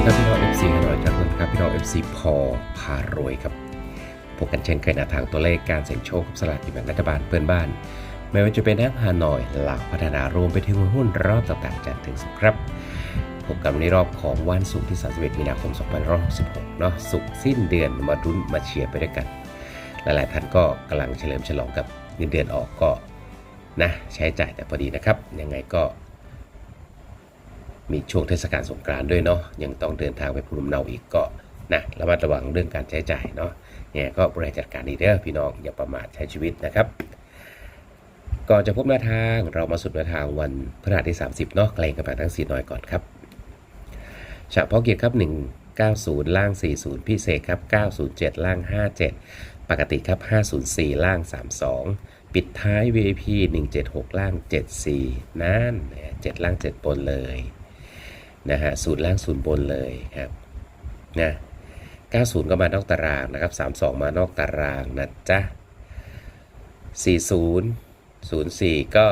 ดีครับพี่น้อง FC กันหน่อยจากนั้นครับพี่น้อง FC พอพารวยครับพบกันเช่นเคยในทางตัวเลขการเสี่ยงโชคกับสลากกินแบ่งรัฐบาลเพื่อนบ้าน ไม่ว่าจะเป็นทั้งฮานอยหลักพัฒนารวมไปถึงหุ้นรอบต่างๆจันทร์ถึงสุขครับพบกันในรอบของวันศุกร์ที่ 31 มีนาคม 2566 เนาะศุกร์สิ้นเดือนมารุ้นมาเชียร์ไปด้วยกัน หลายๆท่านก็กำลังเฉลิมฉลองกับเงินเดือนออกก็นะใช้จ่ายแต่พอดีนะครับยังไงก็ มีช่วงเทศกาลสงกรานต์ด้วยเนาะยังต้องเดินทางไปภูมิลำเนาอีกก็นะระมัดระวังเรื่องการใช้จ่ายเนาะเนี่ยก็บริหารจัดการดีเด้อพี่น้องอย่าประมาทใช้ชีวิตนะครับก่อนจะพบแนวทางเรามาสุดแนวทางวันพฤหัสที่ 30เนาะไกลกันไปทั้งสีน้อยก่อนครับเฉพาะเกียรติครับ 190 ล่าง 40 พิเศษครับ 907 ล่าง 57 ปกติครับ 504 ล่าง 32 ปิดท้าย VIP 176 ล่าง 74 นั่น7ล่าง 7 บนเลย นะฮะศูนย์ล่างศูนย์บนเลยครับนะ90 ก็มานอกตารางนะครับ 32 มานอกตารางนะจ๊ะ40 04 ก็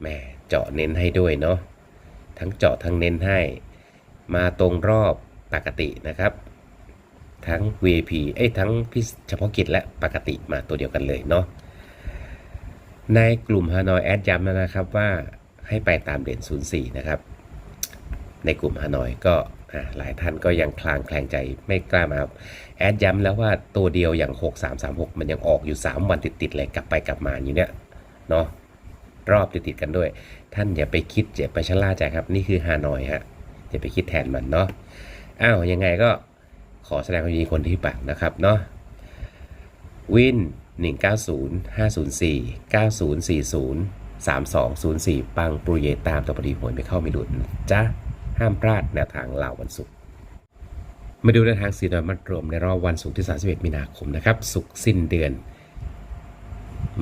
แหมเจาะเน้นให้ด้วยเนาะทั้งเจาะทั้งเน้นให้ มาตรงรอบปกตินะครับ ทั้ง VIP เอ้ยทั้งพิเฉพาะกิจและปกติมาตัวเดียวกันเลยเนาะในกลุ่มฮานอยแอดย้ำแล้วนะครับว่าให้ไปตามเด่น04 นะครับ ในกลุ่มฮานอยก็หลายท่านก็ยังคลางแคลงใจไม่กล้ามาแอดย้ำแล้วว่าตัวเดียวอย่าง 6336 มันยังออกอยู่ 3 วันติดๆเลยกลับไปกลับมาอยู่เนี่ยเนาะรอบติดๆกันด้วย ท่านอย่าไปคิดอย่าไปชะล่าใจครับ นี่คือฮานอยฮะอย่าไปคิดแทนมันเนาะอ้าวยังไงก็ขอแสดงความยินดีคนที่ปักนะครับเนาะวิน 190 504 9040 3204 ปังปรุเยตามตัวปรีหวยไม่เข้าไม่หลุดจ้า ห้ามพลาดแนวทางเหล่าวันศุกร์มาดูแนวทางสีดอยมัดรวมในรอบวันศุกร์ที่ 31 มีนาคมนะครับศุกร์สิ้นเดือน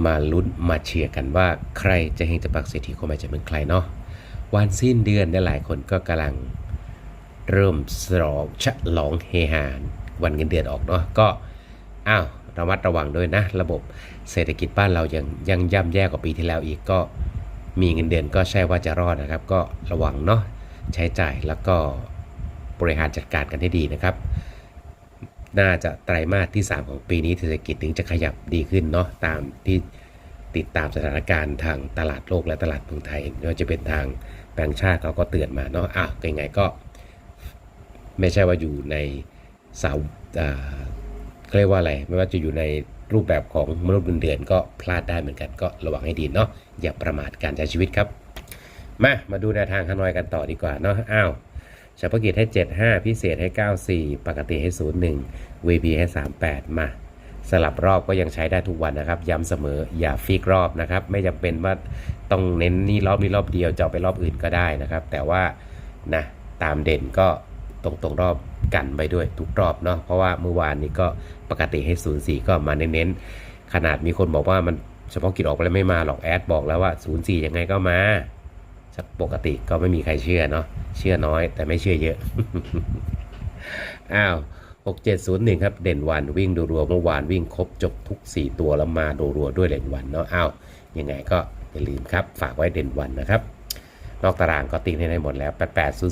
มาลุ้นมาเชียร์กันว่าใครจะเฮงจะปักเศรษฐีคนใหม่จะเป็นใครเนาะวันสิ้นเดือนเนี่ยหลายคนก็กำลังเริ่มสลองฉลองเฮฮานวันเงินเดือนออกเนาะก็อ้าวระมัดระวังด้วยนะ ระบบเศรษฐกิจบ้านเรายังยังย่ำแย่กว่าปีที่แล้วอีกก็ มีเงินเดือนก็ใช่ว่าจะรอดนะครับ ก็ระวังเนาะ ใช้จ่ายแล้วก็บริหารจัดการกันให้ดีนะครับ น่าจะไตรมาสที่ 3 ของปีนี้เศรษฐกิจถึงจะขยับดีขึ้นเนาะตามที่ติดตามสถานการณ์ทางตลาดโลกและตลาดเมืองไทยไม่ว่าจะเป็นทางแบงก์ชาติเขาก็เตือนมาเนาะอ้าวยังไงก็ ไม่ใช่ว่าอยู่ในสาอ่าเขาเรียกว่าอะไร ไม่ว่าจะอยู่ในรูปแบบของมนุษย์เงินเดือนก็พลาดได้เหมือนกันก็ระวังให้ดีเนาะอย่าประมาทการใช้ชีวิตครับ มา มาดูแนวทางฮานอยกันต่อดีกว่าเนาะอ้าวเฉพาะกิจให้ 75 พิเศษให้ 94 ปกติให้ 01 VP ให้ 38 มาสลับรอบก็ยังใช้ได้ทุกวันนะครับ ย้ำเสมออย่าฟิกรอบนะครับ ไม่จำเป็นว่าต้องเน้นนี่รอบนี้รอบเดียวจะเอาไปรอบอื่นก็ได้นะครับ แต่ว่านะตามเด่นก็ตรงตรงรอบกันไปด้วยทุกรอบเนาะเพราะว่าเมื่อวานนี้ก็ปกติให้04ก็มาเน้นๆขนาดมีคนบอกว่ามันเฉพาะกิจออกไปแล้วไม่มาหรอกแอดบอกแล้วว่า04ยังไงก็มา ปกติก็ไม่มีใครเชื่อเนาะเชื่อน้อยแต่ไม่เชื่อเยอะอ้าว6701 ครับ เด่นวันวิ่งดูรัวเมื่อวานวิ่งครบจบทุก 4 ตัวแล้วมาดูรัวด้วยเด่นวันเนาะอ้าวยังไงก็อย่าลืมครับ ฝากไว้เด่นวันนะครับ นอกตารางก็ติงให้ได้หมดแล้ว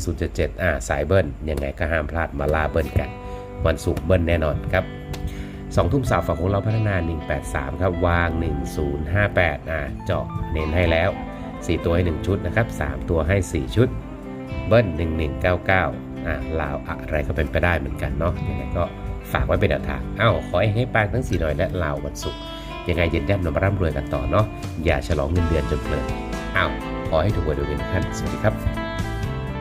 880077อ่าสายเบิ้ลยังไงก็ห้ามพลาดมาลาเบิ้ลกัน วันศุกร์เบิ้ลแน่นอนครับสองทุ่มสาวฝั่งของเราพัฒนา 183 ครับ วาง 1058 อ่าเจาะเน้นให้แล้ว 4 ตัวให้ 1 ชุดนะครับ 3 ตัวให้ 4 ชุด เบิ้ล1199อ่าลาวอะไรก็เป็นไปได้เหมือนกันเนาะยังไงก็ฝากไว้เป็นแนวทางอ้าวขอให้ให้ปางทั้ง 4 หน่อยและลาววันศุกร์ยังไงเย็นย่ำนำร่ำรวยกันต่อเนาะอย่าฉลองเงินเดือนจนเพลินอ้าวขอให้ถูกหวยโดยเงินท่านสวัสดีครับ